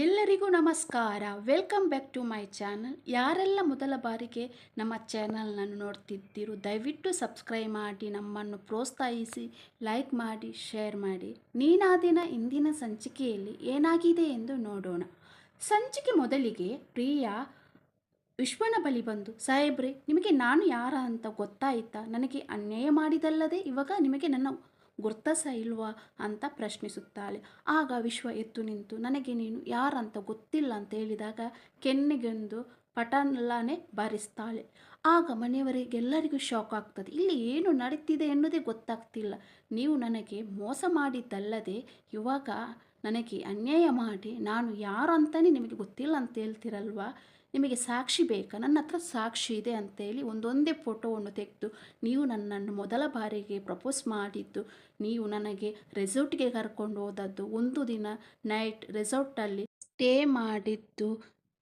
ಎಲ್ಲರಿಗೂ ನಮಸ್ಕಾರ. Welcome back to my channel. ಯಾರೆಲ್ಲ ಮೊದಲ ಬಾರಿಗೆ ನಮ್ಮ ಚಾನಲ್ನನ್ನು ನೋಡ್ತಿದ್ದೀರೋ, ದಯವಿಟ್ಟು ಸಬ್ಸ್ಕ್ರೈಬ್ ಮಾಡಿ, ನಮ್ಮನ್ನು ಪ್ರೋತ್ಸಾಹಿಸಿ, ಲೈಕ್ ಮಾಡಿ, ಶೇರ್ ಮಾಡಿ. ನೀನಾದಿನ ಇಂದಿನ ಸಂಚಿಕೆಯಲ್ಲಿ ಏನಾಗಿದೆ ಎಂದು ನೋಡೋಣ. ಸಂಚಿಕೆ ಮೊದಲಿಗೆ ಪ್ರಿಯಾ, ವಿಶ್ವನ ಬಳಿ ಬಂದು, ಸಾಹೇಬ್ರೆ, ನಿಮಗೆ ನಾನು ಯಾರ ಅಂತ ಗೊತ್ತಾಯಿತಾ? ನನಗೆ ಅನ್ಯಾಯ ಮಾಡಿದಲ್ಲದೆ ಇವಾಗ ನಿಮಗೆ ನನ್ನ ಗುರ್ತ ಇಲ್ವಾ ಅಂತ ಪ್ರಶ್ನಿಸುತ್ತಾಳೆ. ಆಗ ವಿಶ್ವ ಎದ್ದು ನಿಂತು, ನನಗೆ ನೀನು ಯಾರಂತ ಗೊತ್ತಿಲ್ಲ ಅಂತ ಹೇಳಿದಾಗ ಕೆನ್ನೆಗೆಂದು ಪಟನ್ಲಾನೆ ಬಾರಿಸ್ತಾಳೆ. ಆಗ ಮನೆಯವರಿಗೆಲ್ಲರಿಗೂ ಶಾಕ್ ಆಗ್ತದೆ. ಇಲ್ಲಿ ಏನು ನಡೀತಿದೆ ಎನ್ನುವುದೇ ಗೊತ್ತಾಗ್ತಿಲ್ಲ. ನೀವು ನನಗೆ ಮೋಸ ಮಾಡಿದ್ದಲ್ಲದೆ, ಇವಾಗ ನನಗೆ ಅನ್ಯಾಯ ಮಾಡಿ, ನಾನು ಯಾರು ಅಂತಲೇ ನಿಮಗೆ ಗೊತ್ತಿಲ್ಲ ಅಂತ ಹೇಳ್ತಿರಲ್ವಾ? ನಿಮಗೆ ಸಾಕ್ಷಿ ಬೇಕಾ? ನನ್ನ ಹತ್ರ ಸಾಕ್ಷಿ ಇದೆ ಅಂತೇಳಿ ಒಂದೊಂದೇ ಫೋಟೋವನ್ನು ತೆಗೆದು ನೀವು ನನ್ನನ್ನು ಮೊದಲ ಬಾರಿಗೆ ಪ್ರಪೋಸ್ ಮಾಡಿದ್ದು, ನೀವು ನನಗೆ ರೆಸಾರ್ಟ್ಗೆ ಕರ್ಕೊಂಡು ಹೋದದ್ದು, ಒಂದು ದಿನ ನೈಟ್ ರೆಸಾರ್ಟಲ್ಲಿ ಸ್ಟೇ ಮಾಡಿದ್ದು,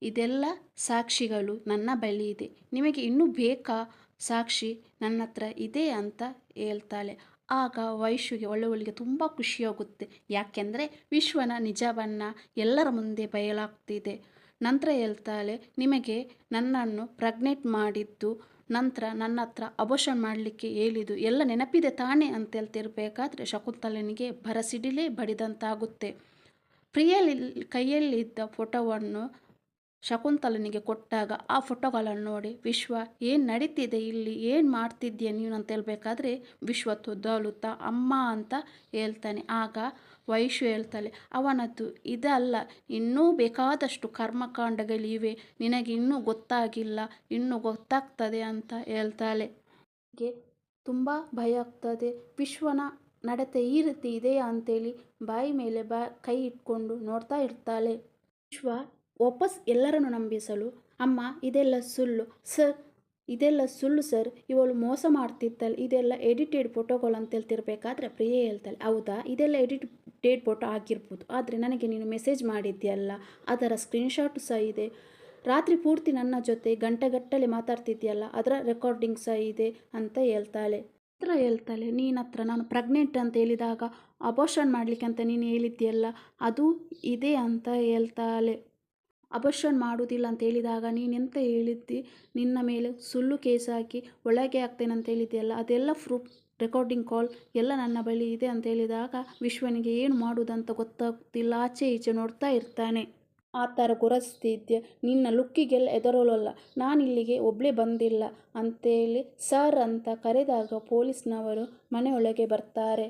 ಇದೆಲ್ಲ ಸಾಕ್ಷಿಗಳು ನನ್ನ ಬಳಿ ಇದೆ. ನಿಮಗೆ ಇನ್ನೂ ಬೇಕಾ? ಸಾಕ್ಷಿ ನನ್ನ ಹತ್ರ ಇದೆ ಅಂತ ಹೇಳ್ತಾಳೆ. ಆಗ ವೈಶುಗೆ ಒಳ್ಳೆಯವಳಿಗೆ ತುಂಬ ಖುಷಿಯಾಗುತ್ತೆ ಯಾಕೆಂದರೆ ವಿಶ್ವನ ನಿಜವನ್ನು ಎಲ್ಲರ ಮುಂದೆ ಬಯಲಾಗ್ತಿದೆ. ನಂತರ ಹೇಳ್ತಾಳೆ, ನಿಮಗೆ ನನ್ನನ್ನು ಪ್ರೆಗ್ನೆಂಟ್ ಮಾಡಿದ್ದು, ನಂತರ ನನ್ನ ಹತ್ರ ಅಬೋಷನ್ ಮಾಡಲಿಕ್ಕೆ ಹೇಳಿದ್ದು, ಎಲ್ಲ ನೆನಪಿದೆ ತಾನೇ ಅಂತ ಹೇಳ್ತಿರ್ಬೇಕಾದ್ರೆ ಶಕುಂತಲನಿಗೆ ಭರಸಿಡಿಲೇ ಬಡಿದಂತಾಗುತ್ತೆ. ಪ್ರಿಯಲ್ಲಿ ಕೈಯಲ್ಲಿದ್ದ ಫೋಟೋವನ್ನು ಶಕುಂತಲನಿಗೆ ಕೊಟ್ಟಾಗ ಆ ಫೋಟೋಗಳನ್ನು ನೋಡಿ, ವಿಶ್ವ, ಏನು ನಡೀತಿದೆ ಇಲ್ಲಿ? ಏನು ಮಾಡ್ತಿದ್ದೀಯ ನೀನು ಅಂತ ಹೇಳಬೇಕಾದ್ರೆ, ವಿಶ್ವ ತುದ್ದಾಲುತ್ತಾ ಅಮ್ಮ ಅಂತ ಹೇಳ್ತಾನೆ. ಆಗ ವೈಶು ಹೇಳ್ತಾಳೆ, ಅವನದ್ದು ಇದಲ್ಲ, ಇನ್ನೂ ಬೇಕಾದಷ್ಟು ಕರ್ಮಕಾಂಡಗಳಿವೆ ನಿನಗೆ ಇನ್ನೂ ಗೊತ್ತಾಗಿಲ್ಲ, ಇನ್ನೂ ಗೊತ್ತಾಗ್ತದೆ ಅಂತ ಹೇಳ್ತಾಳೆ. ತುಂಬ ಭಯ ಆಗ್ತದೆ, ವಿಶ್ವನ ನಡತೆ ಈ ರೀತಿ ಇದೆಯಾ ಅಂತೇಳಿ ಬಾಯಿ ಮೇಲೆ ಬಾ, ಕೈ ಇಟ್ಕೊಂಡು ನೋಡ್ತಾ ಇರ್ತಾಳೆ. ವಿಶ್ವ ವಾಪಸ್ ಎಲ್ಲರನ್ನು ನಂಬಿಸಲು, ಅಮ್ಮ, ಇದೆಲ್ಲ ಸುಳ್ಳು, ಸರ್, ಇದೆಲ್ಲ ಸುಳ್ಳು, ಸರ್. ಇವಳು ಮೋಸ ಮಾಡ್ತಿತ್ತಲ್ಲ, ಇದೆಲ್ಲ ಎಡಿಟೆಡ್ ಫೋಟೋಗಳು ಅಂತ ಹೇಳ್ತಿರ್ಬೇಕಾದ್ರೆ ಪ್ರಿಯೆ ಹೇಳ್ತಾಳೆ. ಹೌದಾ? ಇದೆಲ್ಲ ಎಡಿಟೆಡ್ ಫೋಟೋ ಆಗಿರ್ಬೋದು. ಆದರೆ ನನಗೆ ನೀನು ಮೆಸೇಜ್ ಮಾಡಿದ್ಯಲ್ಲ, ಅದರ ಸ್ಕ್ರೀನ್ಶಾಟ್ ಸಹ ಇದೆ. ರಾತ್ರಿ ಪೂರ್ತಿ ನನ್ನ ಜೊತೆ ಗಂಟೆಗಟ್ಟಲೆ ಮಾತಾಡ್ತಿದ್ಯಲ್ಲ, ಅದರ ರೆಕಾರ್ಡಿಂಗ್ ಸಹ ಇದೆ ಅಂತ ಹೇಳ್ತಾಳೆ. ಹತ್ರ ಹೇಳ್ತಾಳೆ, ನೀನು ಹತ್ರ, ನಾನು ಪ್ರೆಗ್ನೆಂಟ್ ಅಂತ ಹೇಳಿದಾಗ ಅಬೋಷನ್ ಮಾಡಲಿಕ್ಕೆ ಅಂತ ನೀನು ಹೇಳಿದ್ಯಲ್ಲ, ಅದು ಇದೆ ಅಂತ ಹೇಳ್ತಾಳೆ. ಅಬರ್ಷನ್ ಮಾಡುವುದಿಲ್ಲ ಅಂತ ಹೇಳಿದಾಗ ನೀನೆಂತ ಹೇಳಿದ್ದಿ? ನಿನ್ನ ಮೇಲೆ ಸುಳ್ಳು ಕೇಸ್ ಹಾಕಿ ಒಳಗೆ ಹಾಕ್ತೇನೆ ಅಂತ ಹೇಳಿದ್ದೆಯಲ್ಲ ಅದೆಲ್ಲ ಪ್ರೂಫ್ ರೆಕಾರ್ಡಿಂಗ್ ಕಾಲ್ ಎಲ್ಲ ನನ್ನ ಬಳಿ ಇದೆ ಅಂತ ಹೇಳಿದಾಗ ವಿಶ್ವನಿಗೆ ಏನು ಮಾಡುವುದಂತ ಗೊತ್ತಾಗ್ತಿಲ್ಲ ಆಚೆ ಈಚೆ ನೋಡ್ತಾ ಇರ್ತಾನೆ. ಆ ಥರ ಗುರಸ್ತಿದ್ಯ ನಿನ್ನ ಲುಕ್ಕಿಗೆಲ್ಲ ಎದರೋಲಲ್ಲ ನಾನಿಲ್ಲಿಗೆ ಒಬ್ಬಳೇ ಬಂದಿಲ್ಲ ಅಂತೇಳಿ ಸರ್ ಅಂತ ಕರೆದಾಗ ಪೊಲೀಸ್ನವರು ಮನೆಯೊಳಗೆ ಬರ್ತಾರೆ.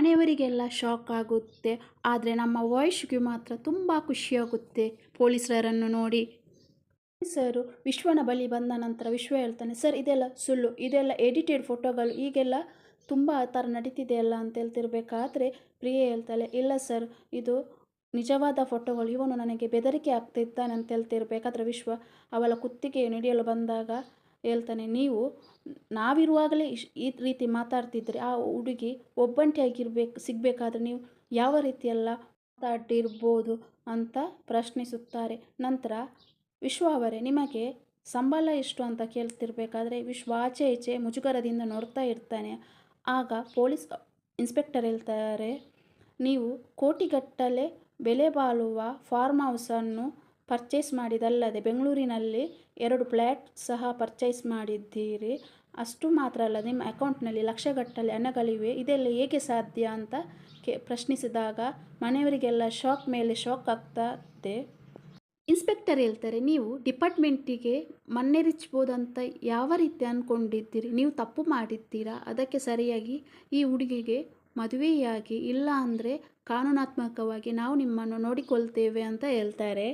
ಮನೆಯವರಿಗೆಲ್ಲ ಶಾಕ್ ಆಗುತ್ತೆ. ಆದರೆ ನಮ್ಮ ವಾಯ್ಸ್ಗೆ ಮಾತ್ರ ತುಂಬ ಖುಷಿಯಾಗುತ್ತೆ. ಪೊಲೀಸರನ್ನು ನೋಡಿ. ಸರು ವಿಶ್ವನ ಬಳಿ ಬಂದ ನಂತರ ವಿಶ್ವ ಹೇಳ್ತಾನೆ, ಸರ್, ಇದೆಲ್ಲ ಸುಳ್ಳು. ಇದೆಲ್ಲ ಎಡಿಟೆಡ್ ಫೋಟೋಗಳು ಈಗೆಲ್ಲ ತುಂಬ ಆ ಥರ ನಡೀತಿದೆಯಲ್ಲ ಅಂತ ಹೇಳ್ತಿರ್ಬೇಕಾದ್ರೆ ಪ್ರಿಯೆ ಹೇಳ್ತಾಳೆ, ಇಲ್ಲ ಸರ್, ಇದು ನಿಜವಾದ ಫೋಟೋಗಳು ಇವನು ನನಗೆ ಬೆದರಿಕೆ ಆಗ್ತಿದ್ದಾನೆ ಅಂತ ಹೇಳ್ತಿರ್ಬೇಕಾದ್ರೆ ವಿಶ್ವ ಅವಳ ಕುತ್ತಿಗೆ ನಡೆಯಲು ಬಂದಾಗ ಹೇಳ್ತಾನೆ, ನೀವು ನಾವಿರುವಾಗಲೇ ಇಶ್, ಈ ರೀತಿ ಮಾತಾಡ್ತಿದ್ರೆ ಆ ಹುಡುಗಿ ಒಬ್ಬಂಟಿಯಾಗಿರ್ಬೇಕು, ಸಿಗಬೇಕಾದ್ರೆ ನೀವು ಯಾವ ರೀತಿಯೆಲ್ಲ ಮಾತಾಡಿರ್ಬೋದು ಅಂತ ಪ್ರಶ್ನಿಸುತ್ತಾರೆ. ನಂತರ, ವಿಶ್ವ ಅವರೇ, ನಿಮಗೆ ಸಂಬಳ ಎಷ್ಟು ಅಂತ ಕೇಳ್ತಿರ್ಬೇಕಾದ್ರೆ ವಿಶ್ವ ಆಚೆ ಈಚೆ ಮುಜುಗರದಿಂದ ನೋಡ್ತಾ ಇರ್ತಾನೆ. ಆಗ ಪೊಲೀಸ್ ಇನ್ಸ್ಪೆಕ್ಟರ್ ಹೇಳ್ತಾರೆ, ನೀವು ಕೋಟಿಗಟ್ಟಲೆ ಬೆಲೆ ಬಾಳುವ ಫಾರ್ಮ್ ಹೌಸನ್ನು ಪರ್ಚೇಸ್ ಮಾಡಿದಲ್ಲದೆ ಬೆಂಗಳೂರಿನಲ್ಲಿ ಎರಡು ಫ್ಲ್ಯಾಟ್ ಸಹ ಪರ್ಚೇಸ್ ಮಾಡಿದ್ದೀರಿ. ಅಷ್ಟು ಮಾತ್ರ ಅಲ್ಲ, ನಿಮ್ಮ ಅಕೌಂಟ್ನಲ್ಲಿ ಲಕ್ಷಗಟ್ಟಲೆ ಹಣಗಳಿವೆ. ಇದೆಲ್ಲ ಹೇಗೆ ಸಾಧ್ಯ ಅಂತ ಕೆ, ಪ್ರಶ್ನಿಸಿದಾಗ ಮನೆಯವರಿಗೆಲ್ಲ ಶಾಕ್ ಮೇಲೆ ಶಾಕ್ ಆಗ್ತದೆ. ಇನ್ಸ್ಪೆಕ್ಟರ್ ಹೇಳ್ತಾರೆ, ನೀವು ಡಿಪಾರ್ಟ್ಮೆಂಟಿಗೆ ಮನ್ನೆರಿಚ್ಬೋದಂತ ಯಾವ ರೀತಿ ಅಂದ್ಕೊಂಡಿದ್ದೀರಿ ನೀವು ತಪ್ಪು ಮಾಡಿದ್ದೀರಾ? ಅದಕ್ಕೆ ಸರಿಯಾಗಿ ಈ ಹುಡುಗಿಗೆ ಮದುವೆಯಾಗಿ ಇಲ್ಲ ಅಂದರೆ ಕಾನೂನಾತ್ಮಕವಾಗಿ ನಾವು ನಿಮ್ಮನ್ನು ನೋಡಿಕೊಳ್ತೇವೆ ಅಂತ ಹೇಳ್ತಾರೆ.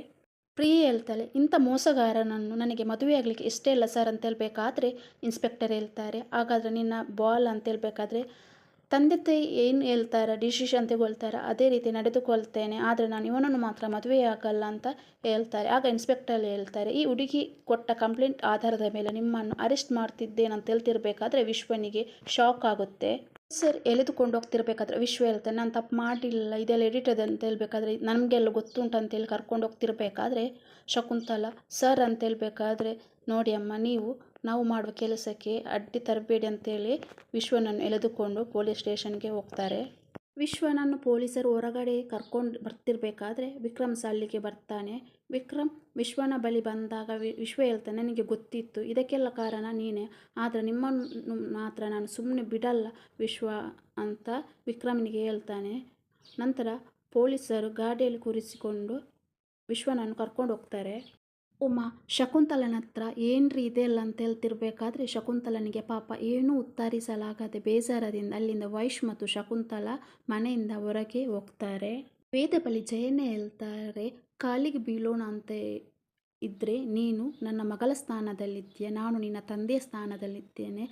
ಪ್ರಿಯೆ ಹೇಳ್ತಾಳೆ, ಇಂಥ ಮೋಸಗಾರನನ್ನು ನನಗೆ ಮದುವೆ ಆಗಲಿಕ್ಕೆ ಇಷ್ಟೇ ಇಲ್ಲ ಸರ್ ಅಂತ ಹೇಳಬೇಕಾದ್ರೆ ಇನ್ಸ್ಪೆಕ್ಟರ್ ಹೇಳ್ತಾರೆ. ಹಾಗಾದರೆ ನಿನ್ನ ಬಾಲ್ ಅಂತ ಹೇಳಬೇಕಾದ್ರೆ ತಂದೆ ತಾಯಿ ಏನು ಹೇಳ್ತಾರೆ, ಡಿಸಿಷನ್ ತೆಗೊಳ್ತಾರೆ, ಅದೇ ರೀತಿ ನಡೆದುಕೊಳ್ತೇನೆ, ಆದರೆ ನಾನು ಇವನನ್ನು ಮಾತ್ರ ಮದುವೆ ಆಗಲ್ಲ ಅಂತ ಹೇಳ್ತಾರೆ. ಆಗ ಇನ್ಸ್ಪೆಕ್ಟರ್ ಹೇಳ್ತಾರೆ, ಈ ಹುಡುಗಿ ಕೊಟ್ಟ ಕಂಪ್ಲೇಂಟ್ ಆಧಾರದ ಮೇಲೆ ನಿಮ್ಮನ್ನು ಅರೆಸ್ಟ್ ಮಾಡ್ತಿದ್ದೇನೆ ಅಂತ ಹೇಳ್ತಿರ್ಬೇಕಾದ್ರೆ ವಿಶ್ವನಿಗೆ ಶಾಕ್ ಆಗುತ್ತೆ. ಸರ್ ಎಳೆದುಕೊಂಡು ಹೋಗ್ತಿರ್ಬೇಕಾದ್ರೆ ವಿಶ್ವ ಹೇಳ್ತಾನೆ ನಾನು ತಪ್ಪು ಮಾಡಿಲ್ಲ, ಇದೆಲ್ಲ ಎಡಿಟೆಡ್ ಅಂತ ಹೇಳ್ಬೇಕಾದ್ರೆ ನಮಗೆಲ್ಲ ಗೊತ್ತುಂಟು ಅಂತೇಳಿ ಕರ್ಕೊಂಡು ಹೋಗ್ತಿರ್ಬೇಕಾದ್ರೆ ಶಕುಂತಲ ಸರ್ ಅಂತ ಹೇಳ್ಬೇಕಾದ್ರೆ ನೋಡಿ ಅಮ್ಮ, ನೀವು, ನಾವು ಮಾಡುವ ಕೆಲಸಕ್ಕೆ ಅಡ್ಡಿ ತರಬೇಡಿ ಅಂತೇಳಿ ವಿಶ್ವನನ್ನು ಎಳೆದುಕೊಂಡು ಪೊಲೀಸ್ ಸ್ಟೇಷನ್ಗೆ ಹೋಗ್ತಾರೆ. ವಿಶ್ವನನ್ನು ಪೊಲೀಸರು ಹೊರಗಡೆ ಕರ್ಕೊಂಡು ಬರ್ತಿರ್ಬೇಕಾದ್ರೆ ವಿಕ್ರಮ್ ಅಲ್ಲಿಗೆ ಬರ್ತಾನೆ. ವಿಕ್ರಮ್ ವಿಶ್ವನ ಬಳಿ ಬಂದಾಗ ವಿಶ್ವ ಹೇಳ್ತಾನೆ, ನನಗೆ ಗೊತ್ತಿತ್ತು. ಇದಕ್ಕೆಲ್ಲ ಕಾರಣ ನೀನೇ. ಆದರೆ ನಿಮ್ಮನ್ನು ಮಾತ್ರ ನಾನು ಸುಮ್ಮನೆ ಬಿಡಲ್ಲ ವಿಶ್ವ ಅಂತ ವಿಕ್ರಮ್ನಿಗೆ ಹೇಳ್ತಾನೆ. ನಂತರ ಪೊಲೀಸರು ಗಾಡಿಯಲ್ಲಿ ಕೂರಿಸಿಕೊಂಡು ವಿಶ್ವನನ್ನು ಕರ್ಕೊಂಡು ಹೋಗ್ತಾರೆ. ಉಮಾ, ಶಕುಂತಲನ ಹತ್ರ ಏನ್ರಿ ಇದೆಲ್ಲ ಅಂತ ಹೇಳ್ತಿರ್ಬೇಕಾದ್ರೆ ಶಕುಂತಲನಿಗೆ ಪಾಪ ಏನೂ ಉತ್ತರಿಸಲಾಗದೆ ಬೇಜಾರದಿಂದ ಅಲ್ಲಿಂದ ವೈಶ್ ಮತ್ತು ಶಕುಂತಲ ಮನೆಯಿಂದ ಹೊರಗೆ ಹೋಗ್ತಾರೆ. ವೇದ ಬಳಿ ಜಯನೇ ಹೇಳ್ತಾರೆ, ಕಾಲಿಗೆ ಬೀಳೋಣ ಅಂತ ಇದ್ದರೆ ನೀನು ನನ್ನ ಮಗಳ ಸ್ಥಾನದಲ್ಲಿದ್ದೀಯ, ನಾನು ನಿನ್ನ ತಂದೆಯ ಸ್ಥಾನದಲ್ಲಿದ್ದೇನೆ,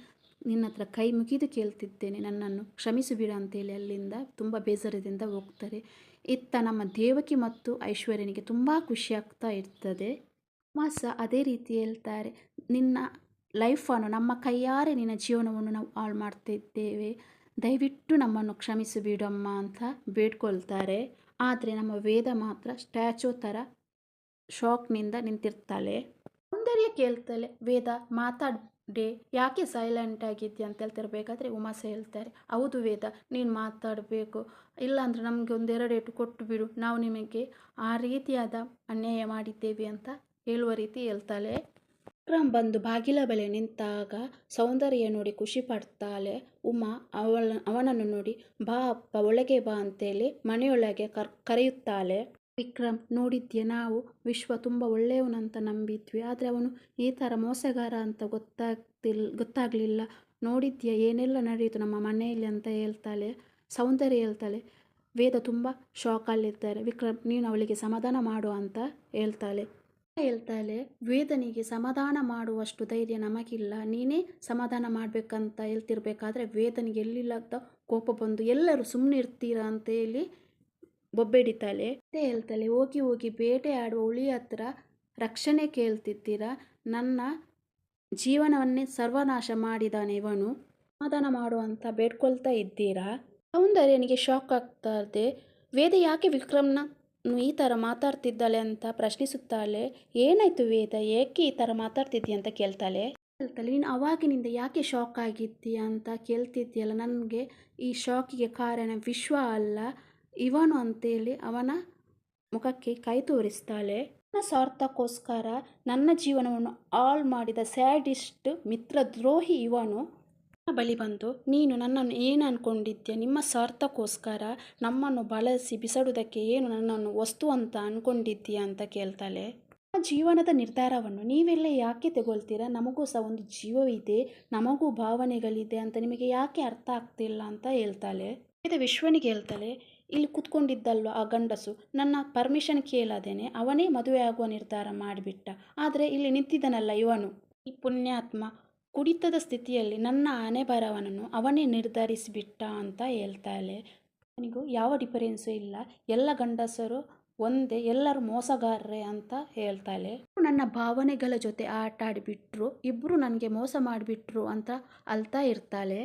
ನಿನ್ನ ಹತ್ರ ಕೈ ಮುಗಿದು ಕೇಳ್ತಿದ್ದೇನೆ, ನನ್ನನ್ನು ಕ್ಷಮಿಸಿಬಿಡು ಅಂತೇಳಿ ಅಲ್ಲಿಂದ ತುಂಬ ಬೇಜಾರದಿಂದ ಹೋಗ್ತಾರೆ. ಇತ್ತ ನಮ್ಮ ದೇವಕಿ ಮತ್ತು ಐಶ್ವರ್ಯನಿಗೆ ತುಂಬ ಖುಷಿ ಆಗ್ತಾ ಇರ್ತದೆ. ಮಾಸ ಅದೇ ರೀತಿ ಹೇಳ್ತಾರೆ, ನಿನ್ನ ಲೈಫನ್ನು, ನಮ್ಮ ಕೈಯಾರೆ ನಿನ್ನ ಜೀವನವನ್ನು ನಾವು ಹಾಳು ಮಾಡ್ತಿದ್ದೇವೆ. ದಯವಿಟ್ಟು ನಮ್ಮನ್ನು ಕ್ಷಮಿಸಿ ಬಿಡಮ್ಮ ಅಂತ ಬೇಡ್ಕೊಳ್ತಾರೆ. ಆದರೆ ನಮ್ಮ ವೇದ ಮಾತ್ರ ಸ್ಟ್ಯಾಚು ಥರ ಶಾಕ್ನಿಂದ ನಿಂತಿರ್ತಾಳೆ. ಸೌಂದರ್ಯ ಕೇಳ್ತಾಳೆ, ವೇದ ಮಾತಾಡ್ಡೆ ಯಾಕೆ ಸೈಲೆಂಟ್ ಆಗಿದ್ಯಾ? ಅಂತ ಹೇಳ್ತಿರ್ಬೇಕಾದ್ರೆ ಉಮಾಸ ಹೇಳ್ತಾರೆ, ಹೌದು ವೇದ, ನೀನು ಮಾತಾಡಬೇಕು. ಇಲ್ಲಾಂದ್ರೆ ನಮಗೆ ಒಂದೆರಡು ಏಟು ಕೊಟ್ಟು ಬಿಡು ನಾವು ನಿಮಗೆ ಆ ರೀತಿಯಾದ ಅನ್ಯಾಯ ಮಾಡಿದ್ದೇವೆ ಅಂತ ಹೇಳುವ ರೀತಿ ಹೇಳ್ತಾಳೆ. ವಿಕ್ರಮ್ ಬಂದು ಬಾಗಿಲ ಬಳಿ ನಿಂತಾಗ ಸೌಂದರ್ಯ ನೋಡಿ ಖುಷಿ ಪಡ್ತಾಳೆ. ಉಮಾ ಅವಳ, ಅವನನ್ನು ನೋಡಿ, ಬಾ ಅಪ್ಪ, ಒಳಗೆ ಬಾ ಅಂತೇಳಿ ಮನೆಯೊಳಗೆ ಕರ್, ಕರೆಯುತ್ತಾಳೆ. ವಿಕ್ರಮ್, ನೋಡಿದ್ಯ ನಾವು? ವಿಶ್ವ ತುಂಬ ಒಳ್ಳೆಯವನಂತ ನಂಬಿದ್ವಿ. ಆದರೆ ಅವನು ಈ ಥರ ಮೋಸಗಾರ ಅಂತ ಗೊತ್ತಾಗ್ತಿಲ್, ಗೊತ್ತಾಗಲಿಲ್ಲ. ನೋಡಿದ್ಯ? ಏನೆಲ್ಲ ನಡೆಯಿತು ನಮ್ಮ ಮನೆಯಲ್ಲಿ ಅಂತ ಹೇಳ್ತಾಳೆ. ಸೌಂದರ್ಯ ಹೇಳ್ತಾಳೆ, ವೇದ ತುಂಬ ಶಾಕಲ್ಲಿದ್ದಾರೆ ವಿಕ್ರಮ್, ನೀನು ಅವಳಿಗೆ ಸಮಾಧಾನ ಮಾಡು ಅಂತ ಹೇಳ್ತಾಳೆ. ಹೇಳ್ತಾಳೆ ವೇದನಿಗೆ ಸಮಾಧಾನ ಮಾಡುವಷ್ಟು ಧೈರ್ಯ ನಮಗಿಲ್ಲ. ನೀನೇ ಸಮಾಧಾನ ಮಾಡಬೇಕಂತ ಹೇಳ್ತಿರ್ಬೇಕಾದ್ರೆ ವೇದನಿಗೆ ಎಲ್ಲಿಲ್ಲದ ಕೋಪ ಬಂದು ಎಲ್ಲರೂ ಸುಮ್ಮನೆ ಇರ್ತೀರಾ ಅಂತ ಹೇಳಿ ಬೊಬ್ಬೆಡಿತಾಳೆ. ಮತ್ತೆ ಹೇಳ್ತಾಳೆ, ಹೋಗಿ ಹೋಗಿ ಬೇಟೆ ಆಡುವ ಹುಳಿ ಹತ್ರ ರಕ್ಷಣೆ ಕೇಳ್ತಿದ್ದೀರಾ? ನನ್ನ ಜೀವನವನ್ನೇ ಸರ್ವನಾಶ ಮಾಡಿದಾನೆ ಇವನು. ಸಮಾಧಾನ ಮಾಡುವಂತ ಬೇಡ್ಕೊಳ್ತಾ ಇದ್ದೀರಾ? ಸೌಂದರ್ಯನಿಗೆ ಶಾಕ್ ಆಗ್ತಾ ಇದೆ. ವೇದ ಯಾಕೆ ವಿಕ್ರಮ್ನ ಈ ಥರ ಮಾತಾಡ್ತಿದ್ದಾಳೆ ಅಂತ ಪ್ರಶ್ನಿಸುತ್ತಾಳೆ, ಏನಾಯಿತು ವೇದ? ಏಕೆ ಈ ಥರ ಮಾತಾಡ್ತಿದ್ದೀಯ ಅಂತ ಕೇಳ್ತಾಳೆ? ಕೇಳ್ತಾಳೆ ನೀನು ಅವಾಗಿನಿಂದ ಯಾಕೆ ಶಾಕ್ ಆಗಿದ್ದೀಯ ಅಂತ ಕೇಳ್ತಿದ್ದೀಯಲ್ಲ, ನನಗೆ ಈ ಶಾಕಿಗೆ ಕಾರಣ ವಿಶ್ವ ಅಲ್ಲ, ಇವನು ಅಂತೇಳಿ ಅವನ ಮುಖಕ್ಕೆ ಕೈ ತೋರಿಸ್ತಾಳೆ. ನನ್ನ ಸ್ವಾರ್ಥಕ್ಕೋಸ್ಕರ ನನ್ನ ಜೀವನವನ್ನು ಆಲ್ ಮಾಡಿದ ಸ್ಯಾಡಿಸ್ಟ್ ಮಿತ್ರದ್ರೋಹಿ ಇವನು. ಬಳಿ ಬಂದು, ನೀನು ನನ್ನನ್ನು ಏನು ಅಂದ್ಕೊಂಡಿದ್ಯ ನಿಮ್ಮ ಸ್ವಾರ್ಥಕ್ಕೋಸ್ಕರ ನಮ್ಮನ್ನು ಬಳಸಿ ಬಿಸಾಡುವುದಕ್ಕೆ ಏನು ನನ್ನನ್ನು ವಸ್ತು ಅಂತ ಅಂದ್ಕೊಂಡಿದ್ದೀಯ ಅಂತ ಕೇಳ್ತಾಳೆ. ನಮ್ಮ ಜೀವನದ ನಿರ್ಧಾರವನ್ನು ನೀವೆಲ್ಲ ಯಾಕೆ ತಗೊಳ್ತೀರಾ? ನಮಗೂ ಸಹ ಒಂದು ಜೀವವಿದೆ, ನಮಗೂ ಭಾವನೆಗಳಿದೆ ಅಂತ ನಿಮಗೆ ಯಾಕೆ ಅರ್ಥ ಆಗ್ತಿಲ್ಲ ಅಂತ ಹೇಳ್ತಾಳೆ. ಇದು ವಿಶ್ವನಿಗೆ ಹೇಳ್ತಾಳೆ, ಇಲ್ಲಿ ಕೂತ್ಕೊಂಡಿದ್ದಲ್ವ ಆ ಗಂಡಸು? ನನ್ನ ಪರ್ಮಿಷನ್ ಕೇಳದೇನೆ, ಅವನೇ ಮದುವೆ ಆಗುವ ನಿರ್ಧಾರ ಮಾಡಿಬಿಟ್ಟ. ಆದರೆ ಇಲ್ಲಿ ನಿಂತಿದ್ದನಲ್ಲ ಇವನು. ಈ ಪುಣ್ಯಾತ್ಮ ಕುಡಿತದ ಸ್ಥಿತಿಯಲ್ಲಿ ನನ್ನ ಆನೆ ಬರವನನ್ನು ಅವನೇ ನಿರ್ಧರಿಸಿಬಿಟ್ಟ ಅಂತ ಹೇಳ್ತಾಳೆ ಅವನಿಗೂ ಯಾವ ಡಿಫರೆನ್ಸು ಇಲ್ಲ. ಎಲ್ಲ ಗಂಡಸರು ಒಂದೇ, ಎಲ್ಲರೂ ಮೋಸಗಾರರೇ ಅಂತ ಹೇಳ್ತಾಳೆ ನನ್ನ ಭಾವನೆಗಳ ಜೊತೆ ಆಟ ಆಡಿಬಿಟ್ರು. ಇಬ್ಬರು ನನಗೆ ಮೋಸ ಮಾಡಿಬಿಟ್ರು ಅಂತ ಅಳ್ತಾ ಇರ್ತಾಳೆ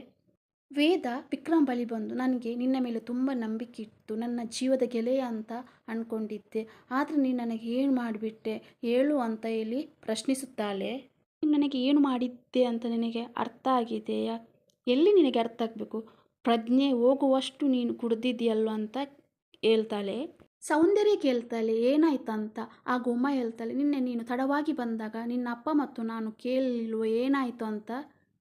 ವೇದ ವಿಕ್ರಮ್ ಬಳಿ ಬಂದು ನನಗೆ ನಿನ್ನ ಮೇಲೆ ತುಂಬ ನಂಬಿಕೆ ಇತ್ತು. ನನ್ನ ಜೀವದ ಗೆಳೆಯ ಅಂತ ಅಂದ್ಕೊಂಡಿದ್ದೆ ಆದರೆ ನೀನು ನನಗೆ ಏನು ಮಾಡಿಬಿಟ್ಟೆ? ಹೇಳು ಅಂತ ಹೇಳಿ ಪ್ರಶ್ನಿಸುತ್ತಾಳೆ. ನೀನು ನನಗೆ ಏನು ಮಾಡಿದ್ದೆ ಅಂತ ನಿನಗೆ ಅರ್ಥ ಆಗಿದೆಯಾ? ಎಲ್ಲಿ ನಿನಗೆ ಅರ್ಥ ಆಗಬೇಕು? ಪ್ರಜ್ಞೆ ಹೋಗುವಷ್ಟು ನೀನು ಕುಡ್ದಿದ್ಯಲ್ವ ಅಂತ ಹೇಳ್ತಾಳೆ. ಸೌಂದರ್ಯ ಕೇಳ್ತಾಳೆ, ಏನಾಯ್ತಂತ? ಆ ಉಮ್ಮ ಹೇಳ್ತಾಳೆ, ನಿನ್ನೆ ನೀನು ತಡವಾಗಿ ಬಂದಾಗ ನಿನ್ನ ಅಪ್ಪ ಮತ್ತು ನಾನು ಕೇಳಿಲ್ವ ಏನಾಯಿತು ಅಂತ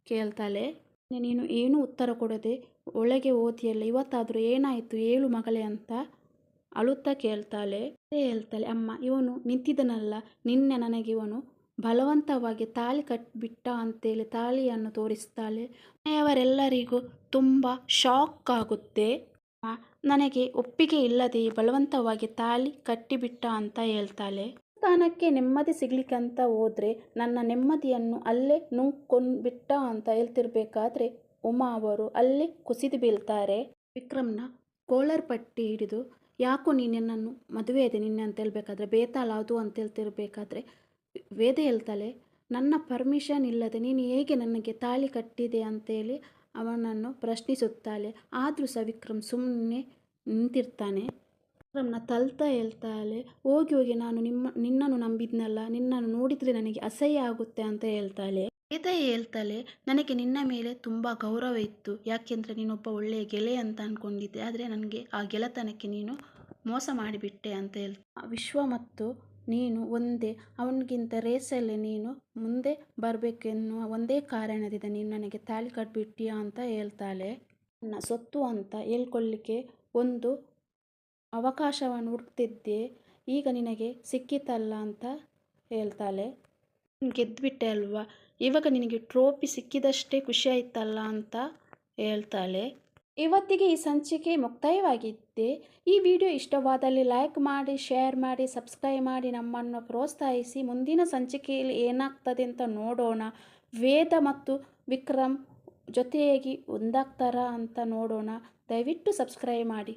ಕೇಳ್ತಾಳೆ. ನೀನು ಏನೂ ಉತ್ತರ ಕೊಡದೆ ಒಳಗೆ ಓದಿಯಲ್ಲ ಇವತ್ತಾದರೂ ಏನಾಯಿತು, ಏಳು ಮಗಳೇ ಅಂತ ಅಳುತ್ತಾ ಕೇಳ್ತಾಳೆ. ಹೇಳ್ತಾಳೆ, ಅಮ್ಮ, ಇವನು ನಿಂತಿದ್ದನಲ್ಲ ನಿನ್ನೆ ನನಗೆ ಇವನು ಬಲವಂತವಾಗಿ ತಾಳಿ ಕಟ್ಟಿಬಿಟ್ಟ ಅಂತೇಳಿ ತಾಳಿಯನ್ನು ತೋರಿಸ್ತಾಳೆ. ಮನೆಯವರೆಲ್ಲರಿಗೂ ತುಂಬ ಶಾಕ್ ಆಗುತ್ತೆ. ನನಗೆ ಒಪ್ಪಿಗೆ ಇಲ್ಲದೆ ಬಲವಂತವಾಗಿ ತಾಳಿ ಕಟ್ಟಿಬಿಟ್ಟ ಅಂತ ಹೇಳ್ತಾಳೆ. ಸ್ಥಾನಕ್ಕೆ ನೆಮ್ಮದಿ ಸಿಗ್ಲಿಕ್ಕಂತ ಹೋದ್ರೆ ನನ್ನ ನೆಮ್ಮದಿಯನ್ನು ಅಲ್ಲೇ ನುಂಗ್ಕೊಂಡ್ಬಿಟ್ಟ ಅಂತ ಹೇಳ್ತಿರ್ಬೇಕಾದ್ರೆ ಉಮಾ ಅವರು ಅಲ್ಲೇ ಕುಸಿದು ಬೀಳ್ತಾರೆ. ವಿಕ್ರಮ್ನ ಕೋಲರ್ ಪಟ್ಟಿ ಹಿಡಿದು, ಯಾಕೋ ನೀನು ನನ್ನನ್ನು ಮದುವೆ ಇದೆ ನಿನ್ನೆ ಅಂತ ಹೇಳ್ಬೇಕಾದ್ರೆ ಬೇತಾಳ ಅದು ಅಂತ ಹೇಳ್ತಿರ್ಬೇಕಾದ್ರೆ ವೇದ ಹೇಳ್ತಾಳೆ, ನನ್ನ ಪರ್ಮಿಷನ್ ಇಲ್ಲದೆ ನೀನು ಹೇಗೆ ನನಗೆ ತಾಳಿ ಕಟ್ಟಿದೆ ಅಂತೇಳಿ ಅವನನ್ನು ಪ್ರಶ್ನಿಸುತ್ತಾಳೆ. ಆದರೂ ಸಹ ವಿಕ್ರಮ್ ಸುಮ್ಮನೆ ನಿಂತಿರ್ತಾನೆ. ವಿಕ್ರಮ್ನ ತಲ್ತಾ ಹೇಳ್ತಾಳೆ, ಹೋಗಿ ಹೋಗಿ, ನಾನು ನಿಮ್ಮ, ನಿನ್ನನ್ನು ನಂಬಿದ್ನಲ್ಲ, ನಿನ್ನನ್ನು ನೋಡಿದರೆ ನನಗೆ ಅಸಹ್ಯ ಆಗುತ್ತೆ ಅಂತ ಹೇಳ್ತಾಳೆ. ವೇದ ಹೇಳ್ತಾಳೆ, ನನಗೆ ನಿನ್ನ ಮೇಲೆ ತುಂಬ ಗೌರವ ಇತ್ತು. ಯಾಕೆಂದರೆ ನೀನೊಬ್ಬ ಒಳ್ಳೆಯ ಗೆಳೆ ಅಂತ ಅಂದ್ಕೊಂಡಿದ್ದೆ ಆದರೆ ನನಗೆ ಆ ಗೆಳೆತನಕ್ಕೆ ನೀನು ಮೋಸ ಮಾಡಿಬಿಟ್ಟೆ ಅಂತ ಹೇಳ್ತಾ ವಿಶ್ವ ಮತ್ತು ನೀನು ಒಂದೇ, ಅವನಿಗಿಂತ ರೇಸಲ್ಲಿ ನೀನು ಮುಂದೆ ಬರಬೇಕೆನ್ನುವ ಒಂದೇ ಕಾರಣದಿಂದ ನೀನು ನನಗೆ ತಾಳಿ ಕಟ್ಬಿಟ್ಟಿಯಾ ಅಂತ ಹೇಳ್ತಾಳೆ. ನನ್ನ ಸೊತ್ತು ಅಂತ ಹೇಳ್ಕೊಳ್ಳಿಕ್ಕೆ ಒಂದು ಅವಕಾಶವನ್ನು ಹುಡುಕ್ತಿದ್ದೆ, ಈಗ ನಿನಗೆ ಸಿಕ್ಕಿತಲ್ಲ ಅಂತ ಹೇಳ್ತಾಳೆ. ಗೆದ್ದುಬಿಟ್ಟೆ ಅಲ್ವಾ, ಇವಾಗ ನಿನಗೆ ಟ್ರೋಫಿ ಸಿಕ್ಕಿದಷ್ಟೇ ಖುಷಿ ಆಯ್ತಲ್ಲ ಅಂತ ಹೇಳ್ತಾಳೆ. ಇವತ್ತಿಗೆ ಈ ಸಂಚಿಕೆ ಮುಕ್ತಾಯವಾಗಿದ್ದೆ. ಈ ವಿಡಿಯೋ ಇಷ್ಟವಾದಲ್ಲಿ ಲೈಕ್ ಮಾಡಿ, ಶೇರ್ ಮಾಡಿ, ಸಬ್ಸ್ಕ್ರೈಬ್ ಮಾಡಿ ನಮ್ಮನ್ನು ಪ್ರೋತ್ಸಾಹಿಸಿ. ಮುಂದಿನ ಸಂಚಿಕೆಯಲ್ಲಿ ಏನಾಗ್ತದೆ ಅಂತ ನೋಡೋಣ. ವೇದ ಮತ್ತು ವಿಕ್ರಮ್ ಜೊತೆಯಾಗಿ ಒಂದಾಗ್ತಾರಾ ಅಂತ ನೋಡೋಣ. ದಯವಿಟ್ಟು ಸಬ್ಸ್ಕ್ರೈಬ್ ಮಾಡಿ.